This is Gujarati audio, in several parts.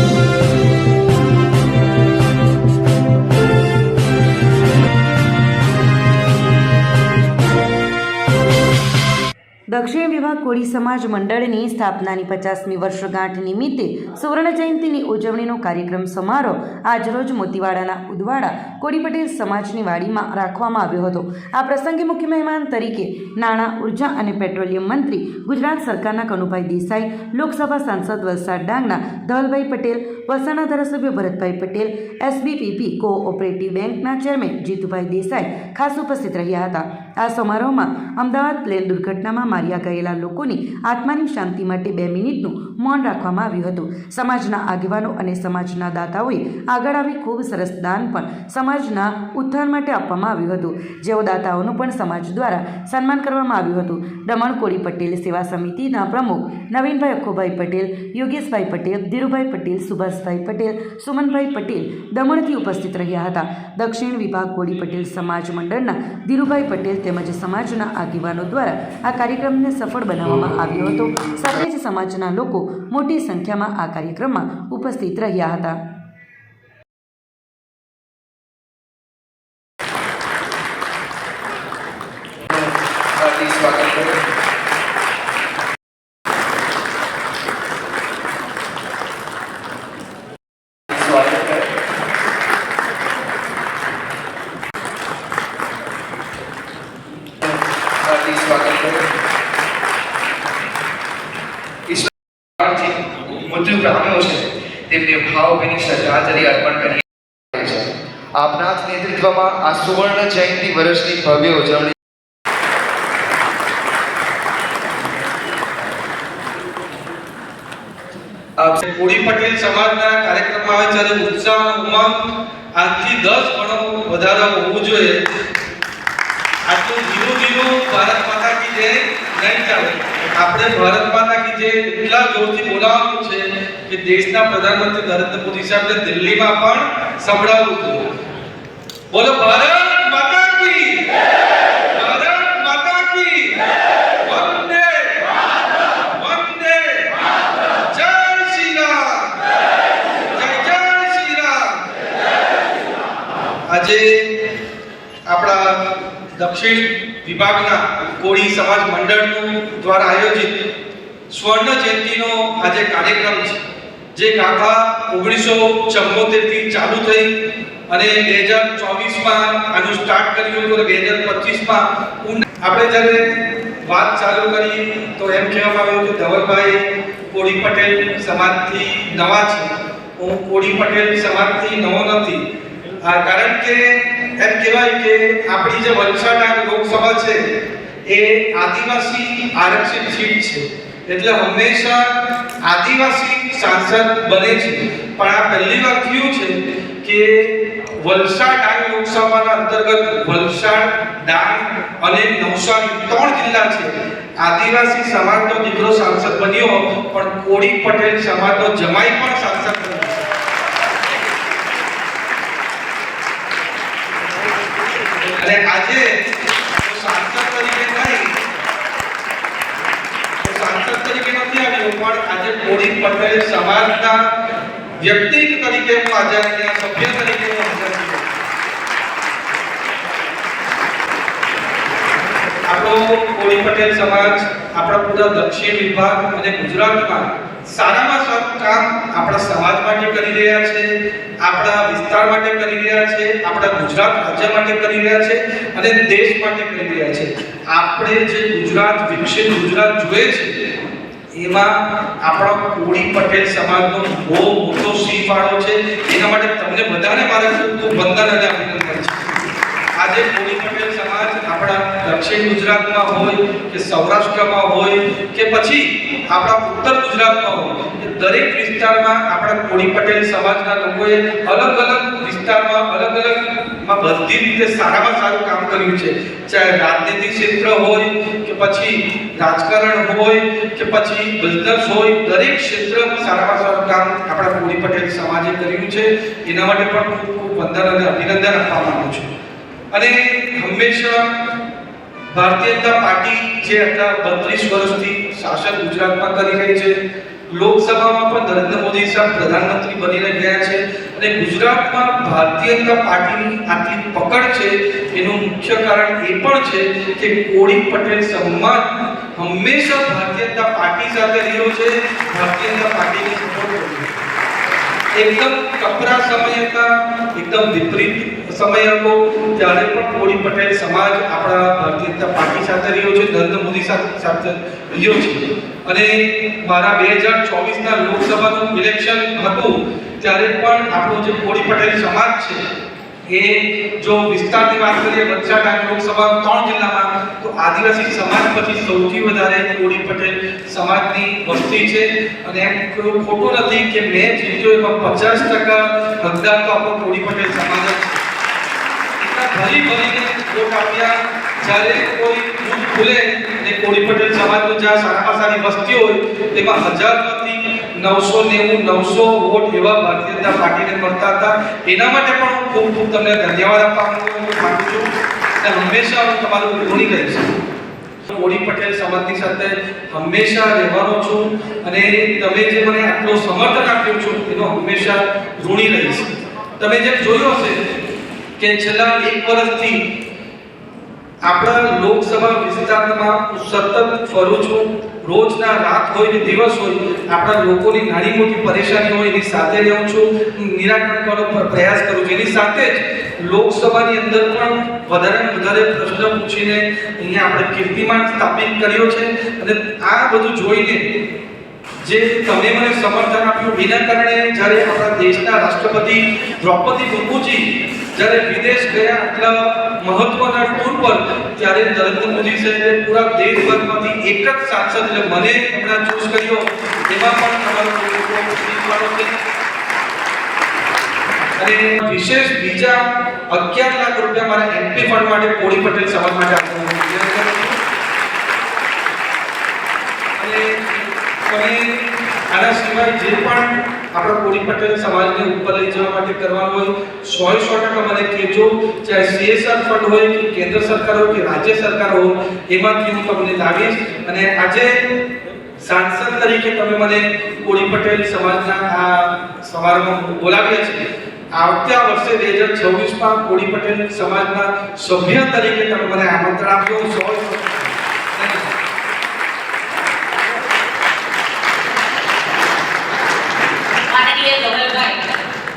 Thank you. દક્ષિણ વિભાગ કોળી સમાજ મંડળની સ્થાપનાની પચાસમી વર્ષગાંઠ નિમિત્તે સુવર્ણ જયંતિની ઉજવણીનો કાર્યક્રમ સમારોહ આજરોજ મોતીવાડાના ઉદવાડા કોળી પટેલ સમાજની વાડીમાં રાખવામાં આવ્યો હતો. આ પ્રસંગે મુખ્ય મહેમાન તરીકે નાણાં, ઊર્જા અને પેટ્રોલિયમ મંત્રી ગુજરાત સરકારના કનુભાઈ દેસાઈ, લોકસભા સાંસદ વલસાડ ડાંગના ધવલભાઈ પટેલ, વલસાડના ધારાસભ્ય ભરતભાઈ પટેલ, એસબીપીપી કોઓપરેટિવ બેંકના ચેરમેન જીતુભાઈ દેસાઈ ખાસ ઉપસ્થિત રહ્યા હતા. આ સમારોહમાં અમદાવાદ પ્લેન દુર્ઘટનામાં માર્યા ગયેલા લોકોની આત્માની શાંતિ માટે બે મિનિટનું મૌન રાખવામાં આવ્યું હતું. સમાજના આગેવાનો અને સમાજના દાતાઓએ આગળ આવી ખૂબ સરસ દાન પણ સમાજના ઉત્થાન માટે આપવામાં આવ્યું હતું. જેઓ દાતાઓનું પણ સમાજ દ્વારા સન્માન કરવામાં આવ્યું હતું. દમણ કોળી પટેલ સેવા સમિતિના પ્રમુખ નવીનભાઈ અખોભાઈ પટેલ, યોગેશભાઈ પટેલ, ધીરુભાઈ પટેલ, સુભાષભાઈ પટેલ, સુમનભાઈ પટેલ દમણથી ઉપસ્થિત રહ્યા હતા. દક્ષિણ વિભાગ કોળી પટેલ સમાજ મંડળના ધીરુભાઈ પટેલ તેમજ સમાજના આગેવાનો દ્વારા આ કાર્યક્રમને સફળ બનાવવામાં આવ્યો હતો. સાથે જ સમાજના લોકો મોટી સંખ્યામાં આ કાર્યક્રમમાં ઉપસ્થિત રહ્યા હતા. તેમને ભાવભીની શ્રદ્ધાંજલિ અર્પણ કરી છે. આપના જ નેતૃત્વમાં આ સુવર્ણ જયંતિ વર્ષની ભવ્ય ઉજવણી કોળી પટેલ સમાજના કાર્યક્રમમાં આવે ત્યારે ઉત્સાહ અને ઉમંગ આજથી દસ ગણો વધારો હોવું જોઈએ. આટલું ધીરું ધીરું ભારત માતા કી જય. નહીં ચાલે. આપણે ભારત માતા જે એટલા જોરથી બોલાવવાનું છે કે દેશના પ્રધાનમંત્રી નરેન્દ્ર મોદી સાહેબને દિલ્હીમાં પણ સંભળાવવું જોઈએ બોલો, ભારત માતા કી ભારત માતા કી વંદે વંદે જય શ્રી રામ! જય જય શ્રી રામ! આજે આપણા દક્ષિણ વિભાગના કોળી સમાજ મંડળનું દ્વારા આયોજિત સ્વર્ણ જયંતિનો આજે કાર્યક્રમ છે. જે ગાથા ઓગણીસો ચુમ્મોતેરથી ચાલુ થઈ અને બે હજાર ચોવીસમાં આનું સ્ટાર્ટ કર્યું હતું બે હજાર પચીસમાં આપણે જ્યારે વાત ચાલુ કરી તો એમ કહેવામાં આવ્યું કે ધવલભાઈ કોળી પટેલ સમાજથી નવા છે. હું કોળી પટેલ સમાજથી નવો નથી. કારણ કે એમ કહેવાય કે આપણી જે વલસાડ લોકસભા છે, એ આદિવાસી આરક્ષિત સીટ છે. એટલે હંમેશા આદિવાસી સાંસદ બને છે. પણ આ પહેલી વાર થયું છે કે વલસાડ ડાંગ લોકસભાના અંતર્ગત વલસાડ, ડાંગ અને નવસારી ત્રણ જિલ્લા છે. આદિવાસી સમાજનો દીકરો સાંસદ બન્યો, પણ કોળી પટેલ સમાજનો જમાઈ પણ સાંસદ બન્યો. અને આજે સાંસદ તરીકે નહીં સાંસદ તરીકે નથી આવ્યો, પણ આજે કોળી પટેલ સમાજના વ્યક્તિ તરીકે હું આજે અહીંયા સભ્ય તરીકે હું હાજર છું. આપણો કોળી પટેલ સમાજ આપણા પૂરા દક્ષિણ વિભાગ અને ગુજરાતમાં સારામાં સારું કામ આપણા સમાજ માટે કરી રહ્યા છે, આપણા વિસ્તાર માટે કરી રહ્યા છે, આપણા ગુજરાત રાજ્ય માટે કરી રહ્યા છે અને દેશ માટે કરી રહ્યા છે. આપણે જે ગુજરાત, વિકસિત ગુજરાત જોઈએ છે, એમાં આપણા કોળી પટેલ સમાજનો બહુ મોટો સી ફાળો છે. એના માટે તમને બધાને મારે ખૂબ ખૂબ વંદન અને અભિનંદન છે. આજે કોળી દક્ષિણ ગુજરાતમાં હોય કે સૌરાષ્ટ્રમાં હોય કે પછી આપણા ઉત્તર ગુજરાતમાં હોય એ દરેક વિસ્તારમાં આપણા કોળી પટેલ સમાજના લોકોએ અલગ અલગ વિસ્તારમાં, અલગ અલગમાં બધી રીતે સારામાં સારું કામ કર્યું છે. ચાહે રાજનીતિ ક્ષેત્ર હોય કે પછી રાજકારણ હોય કે પછી બિઝનેસ હોય, દરેક ક્ષેત્રમાં સારામાં સારું કામ આપણા કોળી પટેલ સમાજે કર્યું છે. એના માટે પણ ખૂબ ખૂબ વંદન અને અભિનંદન આપવા માંગુ છું. અને હંમેશા ભારતીય જનતા પાર્ટી જે આટલા બત્રીસ વર્ષથી શાસન ગુજરાતમાં કરી રહી છે, લોકસભામાં પણ નરેન્દ્ર મોદી સાહેબ પ્રધાનમંત્રી બનીને ગયા છે અને ગુજરાતમાં ભારતીય જનતા પાર્ટીની આટલી પકડ છે, એનું મુખ્ય કારણ એ પણ છે કે કોળી પટેલ સમાજ હંમેશા ભારતીય જનતા પાર્ટી સાથે રહ્યો છે, ભારતીય જનતા પાર્ટીની સપોર્ટ એકદમ કપરા સમય હતા, એકદમ વિપરીત સમય હતો ત્યારે પણ કોળી પટેલ સમાજ આપણા ભારતીય જનતા પાર્ટી સાથે રહ્યો છે, નરેન્દ્ર મોદી સાથે રહ્યો છે. અને મારા બે હજાર ચોવીસના લોકસભાનું ઇલેક્શન હતું, ત્યારે પણ આપણો જે કોળી પટેલ સમાજ છે, એ જો વિસ્તારની વાત કરીએ વલસાડ અને લોકસભા ત્રણ જિલ્લામાં, તો આદિવાસી સમાજ પછી સૌથી વધારે કોળી પટેલ સમાજની વસ્તી છે. અને એમ ખોટું નથી કે મેં જીત્યો એમાં પચાસ ટકા હકદાર તો આપણો કોળી પટેલ સમાજ જ ભરી ભરીને વોટ આપ્યા જ્યારે કોઈ બૂથ ખુલે ને કોળી પટેલ સમાજનું જ્યાં સારામાં સારી વસ્તી હોય, તેમાં હજારમાંથી નવસો નેવું, નવસો વોટ એવા ભારતીય જનતા પાર્ટીને મળતા હતા. એના માટે પણ હું ખૂબ ખૂબ તમને ધન્યવાદ આપવા માંગુ છું. અને હંમેશા હું તમારું ઋણી રહીશ કોળી પટેલ સમાજની સાથે હંમેશા રહેવાનો છું અને તમે જે મને આટલું સમર્થન આપ્યો છો, એનો હંમેશા ઋણી રહીશ. તમે જેમ જોયું હશે કે છેલ્લા એક વર્ષથી આપણા લોકસભા વિસ્તારમાં સતત ફરું છું. રોજના રાત હોય દિવસ હોય, આપણા લોકોની નાની મોટી પરેશાની હોય એની સાથે રહું છું. નિરાકરણ કરવાનો પ્રયાસ કરું છું. એની સાથે જ લોકસભાની અંદર પણ વધારે વધારે પ્રશ્ન પૂછીને અહીંયા આપણે કીર્તિમાન સ્થાપિત કર્યો છે. અને આ બધું જોઈને જે તમે મને સમર્થન આપ્યું, એના કારણે જ્યારે આપણા દેશના રાષ્ટ્રપતિ દ્રૌપદી મુર્મુજી જ્યારે વિદેશ ગયા આટલા મહત્વના ટૂર પર, ત્યારે નરેન્દ્ર મોદી સાહેબે પૂરા દેશભરમાંથી એક જ સાંસદ એટલે મને હમણાં ચૂઝ કર્યો. એમાં પણ તમારો અને વિશેષ બીજા અગિયાર લાખ રૂપિયા મારા એમપી ફંડ માટે કોળી પટેલ સમાજ માટે આપવાનું નિર્ણય કર્યો છે. અને તમે આના સિવાય જે પણ આપણા કોળી પટેલ સમાજને ઉપર લઈ જવા માટે કરવાનું હોય, સો સો ટકા મને કહેજો, ચાહે સીએસઆર ફંડ હોય કે કેન્દ્ર સરકાર હોય કે રાજ્ય સરકાર હોય, એમાંથી હું તમને લાવીશ. અને આજે સાંસદ તરીકે તમે મને કોળી પટેલ સમાજના આ સમારોહમાં બોલાવ્યા છે. આવતા વર્ષે બે હજાર છવ્વીસમાં કોળી પટેલ સમાજના સભ્ય તરીકે તમે મને આમંત્રણ આપ્યું સો સો ટકા. માનનીય ધવલભાઈ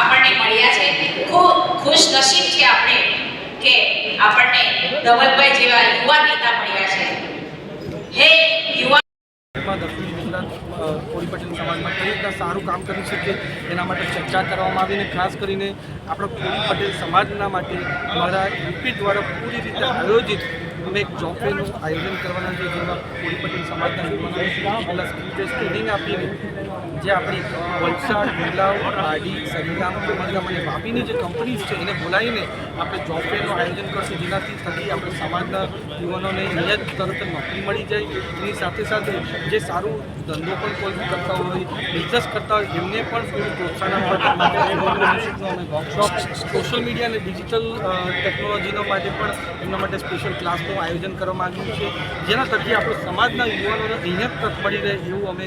આપણને મળ્યા છે ખૂબ ખુશ નસીબ છે આપણે કે આપણને ધવલભાઈ જેવા યુવા નેતા મળ્યા છે હે યુવા માં દક્ષિણ ગુજરાત અ, કોળી પટેલ સમાજમાં કઈ રીતના સારું કામ કરી શકીએ એના માટે ચર્ચા કરવામાં આવી અને ખાસ કરીને આપણા કોળી પટેલ સમાજના માટે મારા યુપી દ્વારા પૂરી રીતે આયોજિત અમે એક જોબ આયોજન કરવાના છે, જેમાં કોળી પટેલ સમાજના યુવાનોને પહેલાં સ્કિલ ટ્રેનિંગ આપીને જે આપણી વલસાડ ગુલાવ આડી, સરીગામ કમલગામ અને વાપીની જે કંપનીઝ છે એને બોલાવીને આપણે જોબ આયોજન કરશું, જેનાથી થકી આપણે સમાજના યુવાનોને અહીંયા તરત નોકરી મળી જાય. એની સાથે સાથે જે સારું ધંધો પણ કોઈ કરતા હોય બિઝનેસ કરતા હોય, એમને પણ થોડું પ્રોત્સાહન આપવા માટે વર્કશોપ સોશિયલ મીડિયા અને ડિજિટલ ટેકનોલોજીનો માટે પણ એમના માટે સ્પેશિયલ ક્લાસનું આયોજન કરવામાં આવ્યું છે જેના થકી આપણે સમાજના યુવાનોને અહીંયા જ તક મળી રહે એવું અમે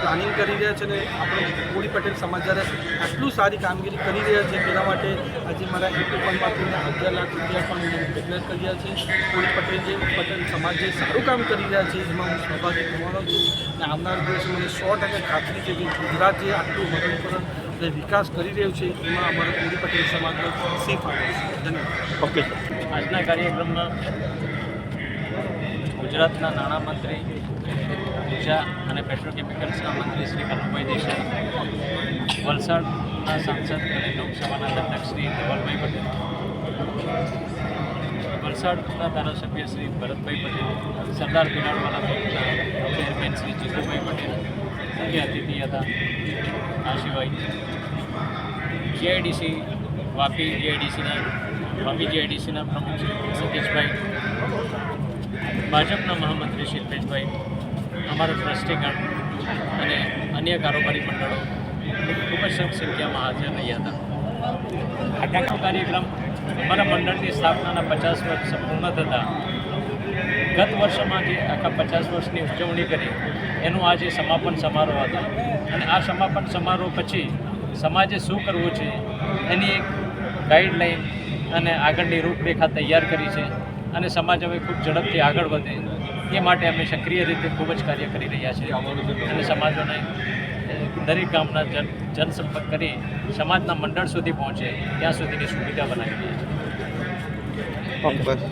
પ્લાનિંગ કરી રહ્યા છે અને આપણે કોળી પટેલ સમાજ જ્યારે આટલું સારી કામગીરી કરી રહ્યા છે. તેના માટે આજે મારા એપી ફંડમાંથી અગિયાર લાખ રૂપિયા પણ ડિક્લેર કર્યા છે. કોળી પટેલ જે પટેલ સમાજ જે સારું કામ કરી રહ્યા છે. એમાં હું સહભાગી થવાનો છું. અને આવનાર દિવસે મને સો ટકા ખાતરી છે કે ગુજરાત જે આટલું મદદપૂર્વક જે વિકાસ કરી રહ્યું છે એમાં અમારો પૂરી પટેલ સમાજનો સી ફાળો છે. ધન્યવાદ. ઓકે. આજના કાર્યક્રમમાં ગુજરાતના નાણામંત્રી ઊર્જા અને પેટ્રોકેમિકલ્સના મંત્રી શ્રી કનુભાઈ દેસાઈ વલસાડના સાંસદ અને લોકસભાના અધ્યક્ષ શ્રી ધવલભાઈ પટેલ. વલસાડના ધારાસભ્ય શ્રી ભરતભાઈ પટેલ, સરદાર ગ્રુપના ચેરમેન શ્રી જીતુભાઈ પટેલ, મુખ્ય અતિથિ હતા. આ સિવાય જીઆઈડીસી વાપી જીઆઈડીસીના વાપી જીઆઈડીસીના પ્રમુખ શ્રી સતીશભાઈ, ભાજપના મહામંત્રી શિલ્પેશભાઈ અમારા ટ્રસ્ટીગણ અને અન્ય કારોબારી મંડળો ખૂબ જ સંખ્યામાં હાજર રહ્યા હતા. આજનો કાર્યક્રમ અમારા મંડળની સ્થાપનાના પચાસ વર્ષ સંપૂર્ણ થતાં ગત વર્ષમાં જે આખા પચાસ વર્ષની ઉજવણી કરી, એનું આજે સમાપન સમારોહ હતો. અને આ સમાપન સમારોહ પછી સમાજે શું કરવું છે, એની એક ગાઈડલાઈન અને આગળની રૂપરેખા તૈયાર કરી છે અને સમાજ હવે ખૂબ ઝડપથી આગળ વધે. એ માટે અમે સક્રિય રીતે ખૂબ જ કાર્ય કરી રહ્યા છીએ. અને સમાજોને દરેક ગામના જન, જનસંપર્ક કરી સમાજના મંડળ સુધી પહોંચે, ત્યાં સુધીની સુવિધા બનાવી રહ્યા છીએ બસ